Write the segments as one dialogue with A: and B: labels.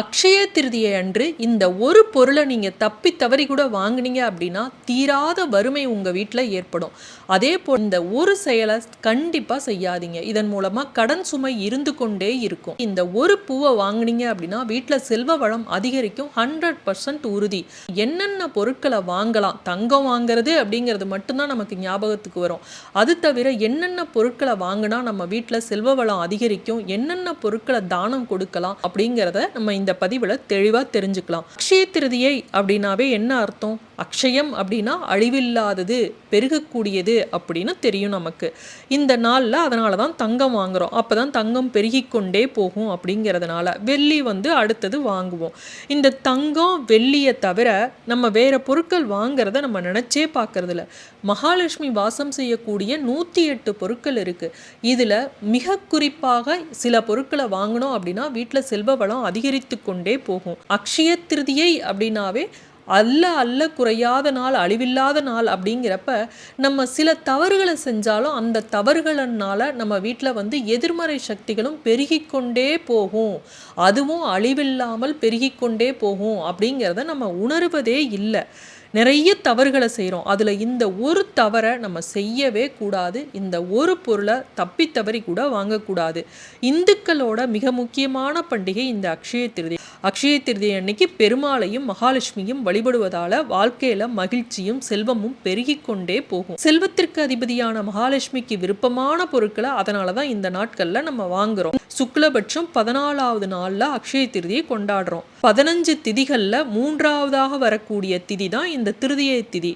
A: அக்ஷய திருதியை அன்று இந்த ஒரு பொருளை நீங்கள் தப்பி தவறி கூட வாங்குனீங்க அப்படின்னா தீராத வறுமை உங்கள் வீட்டில் ஏற்படும். அதே போல் இந்த ஒரு செயலை கண்டிப்பாக செய்யாதீங்க. இதன் மூலமாக கடன் சுமை இருந்து கொண்டே இருக்கும். இந்த ஒரு பூவை வாங்குனீங்க அப்படின்னா வீட்டில் செல்வ வளம் அதிகரிக்கும். ஹண்ட்ரட் பர்சன்ட் உறுதி. என்னென்ன பொருட்களை வாங்கலாம்? தங்கம் வாங்குறது அப்படிங்கிறது மட்டும்தான் நமக்கு ஞாபகத்துக்கு வரும். அது தவிர என்னென்ன பொருட்களை வாங்கினா நம்ம வீட்டில் செல்வ வளம் அதிகரிக்கும்? என்னென்ன பொருட்களை தானம் கொடுக்கலாம் அப்படிங்கிறத நம்ம இந்த பதிவில் தெளிவாக தெரிஞ்சுக்கலாம். அக்ஷய திருதியை அப்படின்னாவே என்ன அர்த்தம்? அக்ஷயம் அப்படின்னா அழிவில்லாதது பெருகக்கூடியது அப்படின்னு தெரியும் நமக்கு. இந்த நாளில் அதனால தான் தங்கம் வாங்குறோம். அப்போ தான் தங்கம் பெருகிக்கொண்டே போகும் அப்படிங்கிறதுனால வெள்ளி வந்து அடுத்தது வாங்குவோம். இந்த தங்கம் வெள்ளியை தவிர நம்ம வேறு பொருட்கள் வாங்குறத நம்ம நினச்சே பார்க்கறதில்ல. மகாலட்சுமி வாசம் செய்யக்கூடிய நூற்றி எட்டு பொருட்கள் இருக்குது இதில் மிக குறிப்பாக சில பொருட்களை வாங்கினோம் அப்படின்னா வீட்டில் செல்வ வளம் அதிகரித்து கொண்டே போகும். அக்ஷய திருதியை அப்படின்னாவே அல்ல அல்ல குறையாத நாள் அழிவில்லாத நாள் அப்படிங்கிறப்ப நம்ம சில தவறுகளை செஞ்சாலும் அந்த தவறுகளினால நம்ம வீட்டில் வந்து எதிர்மறை சக்திகளும் பெருகிக்கொண்டே போகும். அதுவும் அழிவில்லாமல் பெருகிக்கொண்டே போகும் அப்படிங்கிறத நம்ம உணர்வதே இல்லை. நிறைய தவறுகளை செய்கிறோம் அதில் இந்த ஒரு தவறை நம்ம செய்யவே கூடாது. இந்த ஒரு பொருளை தப்பி தவறி கூட வாங்கக்கூடாது. இந்துக்களோட மிக முக்கியமான பண்டிகை இந்த அக்ஷய திருதி. அக்ஷய திருதி அன்னைக்கு பெருமாளையும் மகாலட்சுமியும் வழிபடுவதால வாழ்க்கையில மகிழ்ச்சியும் செல்வமும் பெருகி கொண்டே போகும். செல்வத்திற்கு அதிபதியான மகாலட்சுமிக்கு விருப்பமான பொருட்களை அதனால தான் இந்த நாட்கள்ல நம்ம வாங்குறோம். சுக்லபட்சம் பதினாலாவது நாளில் அக்ஷய திருதியை கொண்டாடுறோம். பதினஞ்சு திதிகளில் மூன்றாவதாக வரக்கூடிய திதி தான் இந்த திருதியை திதி.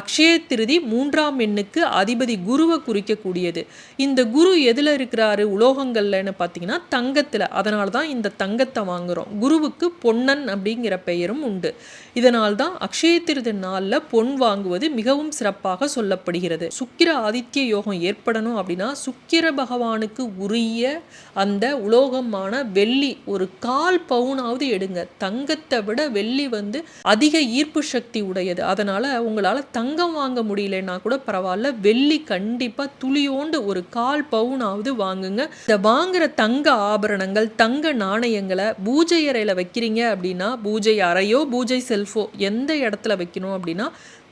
A: அக்ஷய திருதி மூன்றாம் எண்ணுக்கு அதிபதி குருவை குறிக்கக்கூடியது. இந்த குரு எதில் இருக்கிறாரு? உலோகங்கள்லன்னு பார்த்தீங்கன்னா தங்கத்தில். அதனால தான் இந்த தங்கத்தை வாங்குகிறோம் குருவுக்கு பொன்னன் அப்படிங்கிற பெயரும் உண்டு. இதனால் தான் அக்ஷய திருதி நாளில் பொன் வாங்குவது மிகவும் சிறப்பாக சொல்லப்படுகிறது. சுக்கிர ஆதித்ய யோகம் ஏற்படணும் அப்படின்னா சுக்கிர பகவானுக்கு உரிய அந்த உலோகமான வெள்ளி ஒரு கால் பவுனாவது எடுங்க. தங்கத்தை விட வெள்ளி வந்து அதிக ஈர்ப்பு சக்தி உடையது. அதனால உங்களால் தங்கம் வாங்க முடியலன்னா கூட பரவாயில்ல. வெள்ளி கண்டிப்பாக துளியோண்டு ஒரு கால் பவுனாவது வாங்குங்க. இந்த வாங்குற தங்க ஆபரணங்கள் தங்க நாணயங்களை பூஜை அறையில் வைக்கிறீங்க அப்படின்னா பூஜை அறையோ பூஜை செல்ஃபோ எந்த இடத்துல வைக்கணும் அப்படின்னா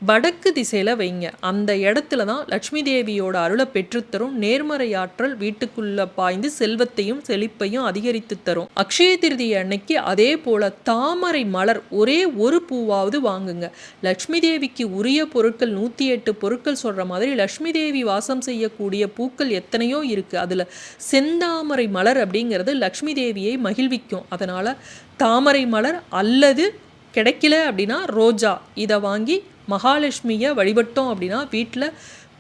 A: வடக்கு திசையில் வைங்க. அந்த இடத்துல தான் லட்சுமி தேவியோட அருளை பெற்றுத்தரும் நேர்மறை ஆற்றல் வீட்டுக்குள்ள பாய்ந்து செல்வத்தையும் செழிப்பையும் அதிகரித்து தரும். அக்ஷய திருதி அன்னைக்கு அதே போல தாமரை மலர் ஒரே ஒரு பூவாவது வாங்குங்க. லட்சுமி தேவிக்கு உரிய பொருட்கள் நூற்றி எட்டு பொருட்கள் சொல்கிற மாதிரி லட்சுமி தேவி வாசம் செய்யக்கூடிய பூக்கள் எத்தனையோ இருக்குது அதில் செந்தாமரை மலர் அப்படிங்கிறது லக்ஷ்மி தேவியை மகிழ்விக்கும். அதனால் தாமரை மலர் அல்லது கிடைக்கல அப்படின்னா ரோஜா. இதை வாங்கி மகாலட்சுமியை வழிபட்டோம் அப்படின்னா வீட்டில்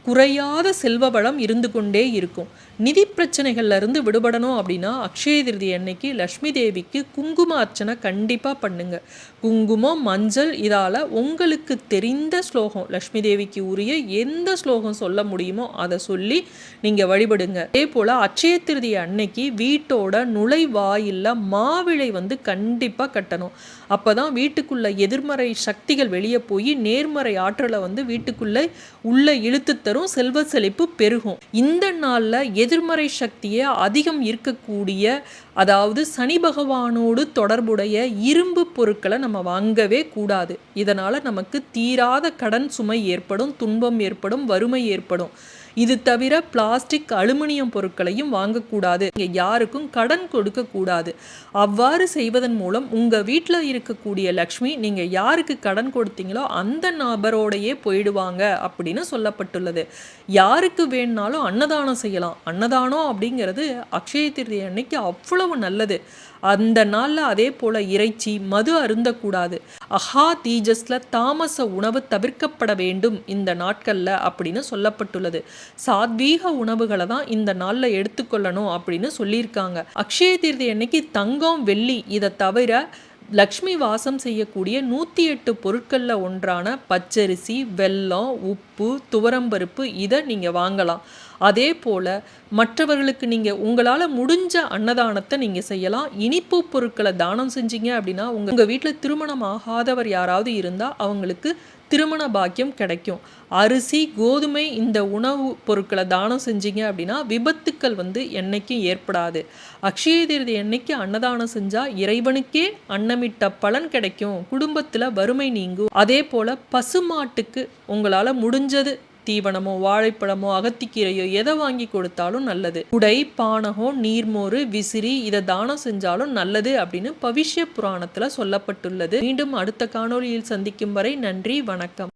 A: குறையாத செல்வ வளம் இருந்து கொண்டே இருக்கும். நிதி பிரச்சனைகள்லேருந்து விடுபடணும் அப்படின்னா அக்ஷய திருதி அன்னைக்கு லக்ஷ்மி தேவிக்கு குங்கும அர்ச்சனை கண்டிப்பாக பண்ணுங்க. குங்குமம் மஞ்சள் இதால் உங்களுக்கு தெரிந்த ஸ்லோகம் லக்ஷ்மி தேவிக்கு உரிய எந்த ஸ்லோகம் சொல்ல முடியுமோ அதை சொல்லி நீங்கள் வழிபடுங்க. அதே போல் அக்ஷய திருதி அன்னைக்கு வீட்டோட நுழைவாயில் மாவிளை வந்து கண்டிப்பாக கட்டணும். அப்போ தான் வீட்டுக்குள்ள எதிர்மறை சக்திகள் வெளியே போய் நேர்மறை ஆற்றலை வந்து வீட்டுக்குள்ளே உள்ள இழுத்து தரும். செல்வ செழிப்பு பெருகும். இந்த நாளில் எதிர்மறை சக்தியை அதிகம் இருக்கக்கூடிய அதாவது சனி பகவானோடு தொடர்புடைய இரும்பு பொருட்களை நம்ம வாங்கவே கூடாது. இதனால் நமக்கு தீராத கடன் சுமை ஏற்படும் துன்பம் ஏற்படும் வறுமை ஏற்படும். இது தவிர பிளாஸ்டிக் அலுமினியம் பொருட்களையும் வாங்கக்கூடாது. இங்கே யாருக்கும் கடன் கொடுக்கக்கூடாது. அவ்வாறு செய்வதன் மூலம் உங்கள் வீட்டில் இருக்கக்கூடிய லக்ஷ்மி நீங்கள் யாருக்கு கடன் கொடுத்தீங்களோ அந்த நபரோடையே போயிடுவாங்க அப்படின்னு சொல்லப்பட்டுள்ளது. யாருக்கு வேணுனாலும் அன்னதானம் செய்யலாம். அன்னதானம் அப்படிங்கிறது அக்ஷய திருதி அன்னைக்கு அவ்வளவு நல்லது. அந்த நாளில் அதே போல் இறைச்சி மது அருந்தக்கூடாது. அஹா தீஜஸில் தாமச உணவு தவிர்க்கப்பட வேண்டும் இந்த நாட்களில் அப்படின்னு சொல்லப்பட்டுள்ளது. சாத்வீக உணவுகளை தான் இந்த நாளில் எடுத்துக்கொள்ளணும் அப்படின்னு சொல்லியிருக்காங்க. அக்ஷய தீர்த்தி அன்னைக்கு தங்கம் வெள்ளி இதை தவிர லக்ஷ்மி வாசம் செய்யக்கூடிய நூற்றி எட்டு பொருட்களில் ஒன்றான பச்சரிசி வெல்லம் உப்பு துவரம்பருப்பு இதை நீங்கள் வாங்கலாம். அதே போல் மற்றவர்களுக்கு நீங்கள் உங்களால் முடிஞ்ச அன்னதானத்தை நீங்கள் செய்யலாம். இனிப்பு பொருட்களை தானம் செஞ்சீங்க அப்படின்னா உங்கள் உங்கள் வீட்டில் திருமணம் ஆகாதவர் யாராவது இருந்தால் அவங்களுக்கு திருமண பாக்கியம் கிடைக்கும். அரிசி கோதுமை இந்த உணவு பொருட்களை தானம் செஞ்சீங்க அப்படின்னா விபத்துக்கள் வந்து என்னைக்கும் ஏற்படாது. அக்ஷய தீர்த்தி என்னைக்கு அன்னதானம் செஞ்சால் இறைவனுக்கே அன்னமிட்ட பலன் கிடைக்கும். குடும்பத்தில் வறுமை நீங்கும். அதே போல் பசுமாட்டுக்கு உங்களால் முடிஞ்சது தீவனமோ வாழைப்பழமோ அகத்திக்கீரையோ எதை வாங்கி கொடுத்தாலும் நல்லது. உடை பானகம் நீர்மோறு விசிறி இதை தானம் செஞ்சாலும் நல்லது அப்படின்னு பவிஷ்ய புராணத்துல சொல்லப்பட்டுள்ளது. மீண்டும் அடுத்த காணொளியில் சந்திக்கும் வரை நன்றி வணக்கம்.